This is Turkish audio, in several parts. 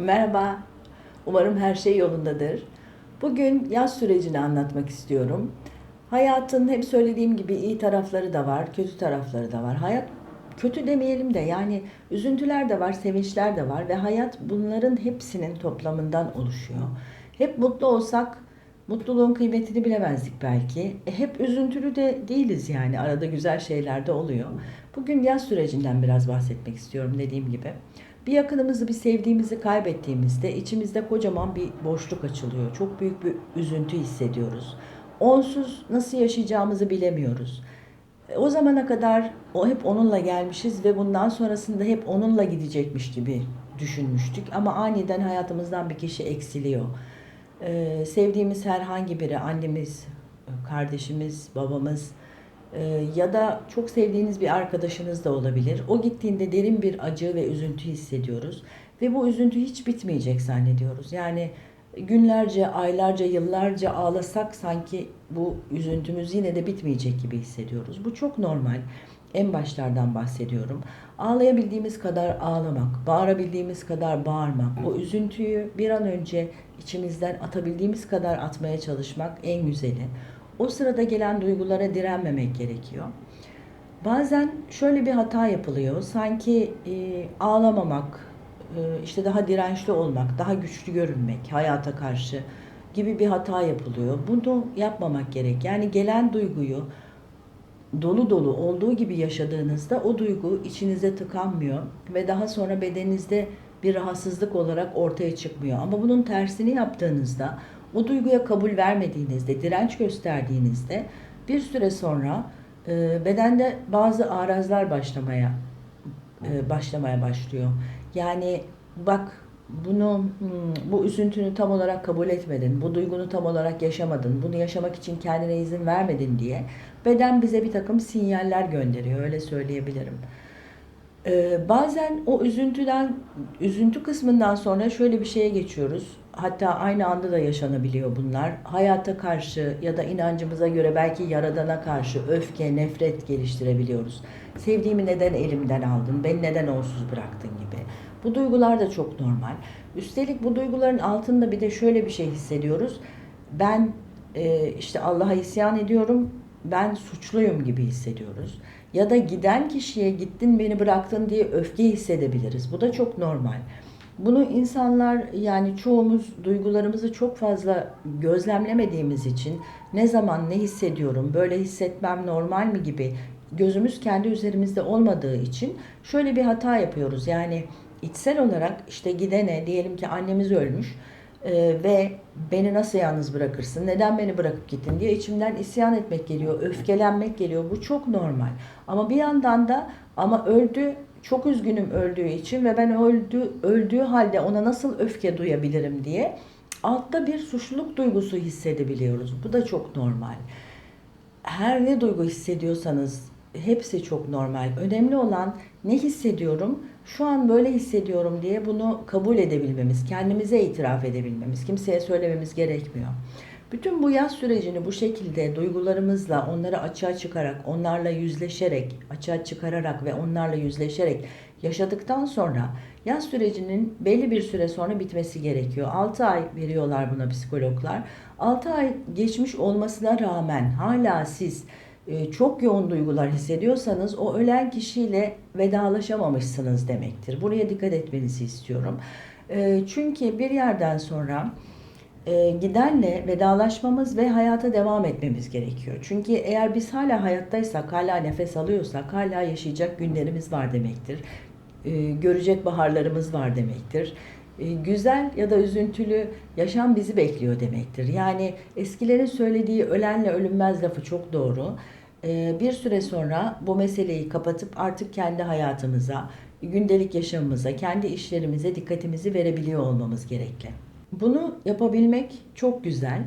Merhaba. Umarım her şey yolundadır. Bugün yaz sürecini anlatmak istiyorum. Hayatın hep söylediğim gibi iyi tarafları da var, kötü tarafları da var. Hayat kötü demeyelim de yani üzüntüler de var, sevinçler de var ve hayat bunların hepsinin toplamından oluşuyor. Hep mutlu olsak mutluluğun kıymetini bilemezdik belki. E, hep üzüntülü de değiliz yani. Arada güzel şeyler de oluyor. Bugün yaz sürecinden biraz bahsetmek istiyorum dediğim gibi. Bir yakınımızı, bir sevdiğimizi kaybettiğimizde içimizde kocaman bir boşluk açılıyor. Çok büyük bir üzüntü hissediyoruz. Onsuz nasıl yaşayacağımızı bilemiyoruz. E, O zamana kadar o hep onunla gelmişiz ve bundan sonrasında hep onunla gidecekmiş gibi düşünmüştük. Ama aniden hayatımızdan bir kişi eksiliyor. Ee, sevdiğimiz herhangi biri, annemiz, kardeşimiz, babamız ya da çok sevdiğiniz bir arkadaşınız da olabilir. O gittiğinde derin bir acı ve üzüntü hissediyoruz. Ve bu üzüntü hiç bitmeyecek zannediyoruz. Yani günlerce, aylarca, yıllarca ağlasak sanki bu üzüntümüz yine de bitmeyecek gibi hissediyoruz. Bu çok normal. En başlardan bahsediyorum. Ağlayabildiğimiz kadar ağlamak, bağırabildiğimiz kadar bağırmak, o üzüntüyü bir an önce içimizden atabildiğimiz kadar atmaya çalışmak en güzeli. O sırada gelen duygulara direnmemek gerekiyor. Bazen şöyle bir hata yapılıyor. Sanki e, ağlamamak, e, işte daha dirençli olmak, daha güçlü görünmek hayata karşı gibi bir hata yapılıyor. Bunu yapmamak gerek. Yani gelen duyguyu dolu dolu olduğu gibi yaşadığınızda o duygu içinize tıkanmıyor ve daha sonra bedeninizde bir rahatsızlık olarak ortaya çıkmıyor. Ama bunun tersini yaptığınızda, o duyguya kabul vermediğinizde, direnç gösterdiğinizde bir süre sonra e, bedende bazı arazlar başlamaya e, başlamaya başlıyor. Yani bak bunu hmm, bu üzüntünü tam olarak kabul etmedin, bu duygunu tam olarak yaşamadın, bunu yaşamak için kendine izin vermedin diye beden bize bir takım sinyaller gönderiyor, öyle söyleyebilirim. Ee, bazen o üzüntüden, üzüntü kısmından sonra şöyle bir şeye geçiyoruz. Hatta aynı anda da yaşanabiliyor bunlar. Hayata karşı ya da inancımıza göre belki yaradana karşı öfke, nefret geliştirebiliyoruz. Sevdiğimi neden elimden aldın, beni neden onsuz bıraktın gibi. Bu duygular da çok normal. Üstelik bu duyguların altında bir de şöyle bir şey hissediyoruz. Ben e, işte Allah'a isyan ediyorum, ben suçluyum gibi hissediyoruz. Ya da giden kişiye gittin beni bıraktın diye öfke hissedebiliriz. Bu da çok normal. Bunu insanlar yani çoğumuz duygularımızı çok fazla gözlemlemediğimiz için ne zaman ne hissediyorum, böyle hissetmem normal mi gibi gözümüz kendi üzerimizde olmadığı için şöyle bir hata yapıyoruz. Yani içsel olarak işte gidene diyelim ki annemiz ölmüş e, ve beni nasıl yalnız bırakırsın, neden beni bırakıp gittin diye içimden isyan etmek geliyor, öfkelenmek geliyor. Bu çok normal. Ama bir yandan da ama öldü, çok üzgünüm öldüğü için ve ben öldü, öldüğü halde ona nasıl öfke duyabilirim diye altta bir suçluluk duygusu hissedebiliyoruz. Bu da çok normal. Her ne duygu hissediyorsanız hepsi çok normal. Önemli olan ne hissediyorum? Şu an böyle hissediyorum diye bunu kabul edebilmemiz, kendimize itiraf edebilmemiz, kimseye söylememiz gerekmiyor. Bütün bu yaz sürecini bu şekilde duygularımızla onları açığa çıkarak, onlarla yüzleşerek, açığa çıkararak ve onlarla yüzleşerek yaşadıktan sonra yaz sürecinin belli bir süre sonra bitmesi gerekiyor. 6 ay veriyorlar buna psikologlar. 6 ay geçmiş olmasına rağmen hala siz çok yoğun duygular hissediyorsanız o ölen kişiyle vedalaşamamışsınız demektir. Buraya dikkat etmenizi istiyorum. E, Çünkü bir yerden sonra e, gidenle vedalaşmamız ve hayata devam etmemiz gerekiyor. Çünkü eğer biz hala hayattaysak, hala nefes alıyorsak, hala yaşayacak günlerimiz var demektir. E, Görecek baharlarımız var demektir. E, Güzel ya da üzüntülü yaşam bizi bekliyor demektir. Yani eskilerin söylediği ölenle ölünmez lafı çok doğru. E, Bir süre sonra bu meseleyi kapatıp artık kendi hayatımıza, gündelik yaşamımıza, kendi işlerimize dikkatimizi verebiliyor olmamız gerekli. Bunu yapabilmek çok güzel.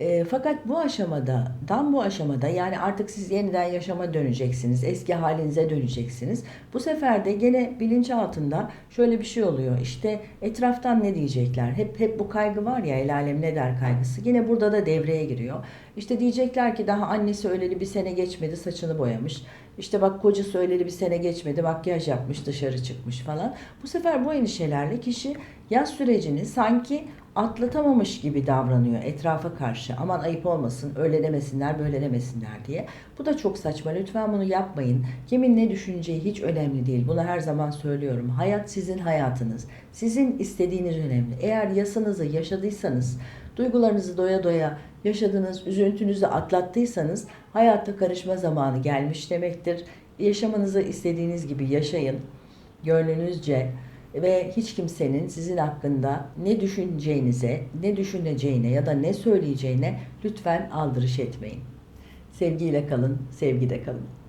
E, fakat bu aşamada, tam bu aşamada yani artık siz yeniden yaşama döneceksiniz, eski halinize döneceksiniz. Bu sefer de gene bilinç altında şöyle bir şey oluyor. İşte etraftan ne diyecekler? Hep hep bu kaygı var ya el alem ne der kaygısı. Yine burada da devreye giriyor. İşte diyecekler ki daha annesi öleli bir sene geçmedi saçını boyamış. İşte bak kocası öleli bir sene geçmedi makyaj yapmış dışarı çıkmış falan. Bu sefer bu endişelerle kişi yaz sürecini sanki atlatamamış gibi davranıyor etrafa karşı. Aman ayıp olmasın, öyle demesinler, böyle demesinler diye. Bu da çok saçma. Lütfen bunu yapmayın. Kimin ne düşüneceği hiç önemli değil. Bunu her zaman söylüyorum. Hayat sizin hayatınız. Sizin istediğiniz önemli. Eğer yasınızı yaşadıysanız, duygularınızı doya doya yaşadığınız, üzüntünüzü atlattıysanız hayatta karışma zamanı gelmiş demektir. Yaşamınızı istediğiniz gibi yaşayın. Gönlünüzce ve hiç kimsenin sizin hakkında ne düşüneceğinize, ne düşüneceğine ya da ne söyleyeceğine lütfen aldırış etmeyin. Sevgiyle kalın, sevgide kalın.